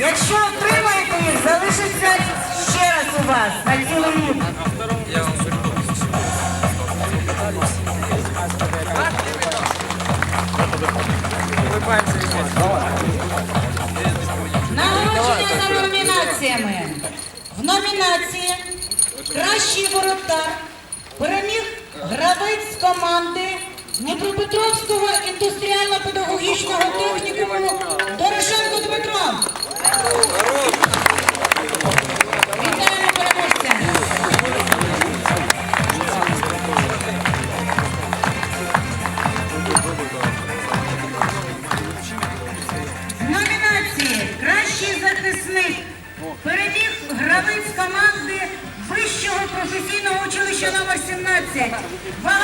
Якщо отримаєте їх, залишиться ще раз у вас на цілий рік. Нагородження номінаціями. В номінації Кращий воротар переміг гравець команди Дніпропетровського індустріально-педагогічного технікуму Дорошенко Дмитро. Вітаємо переможця! Номінації Кращий захисник переміг гравець команди Вищого професійного училища номер 17 Вам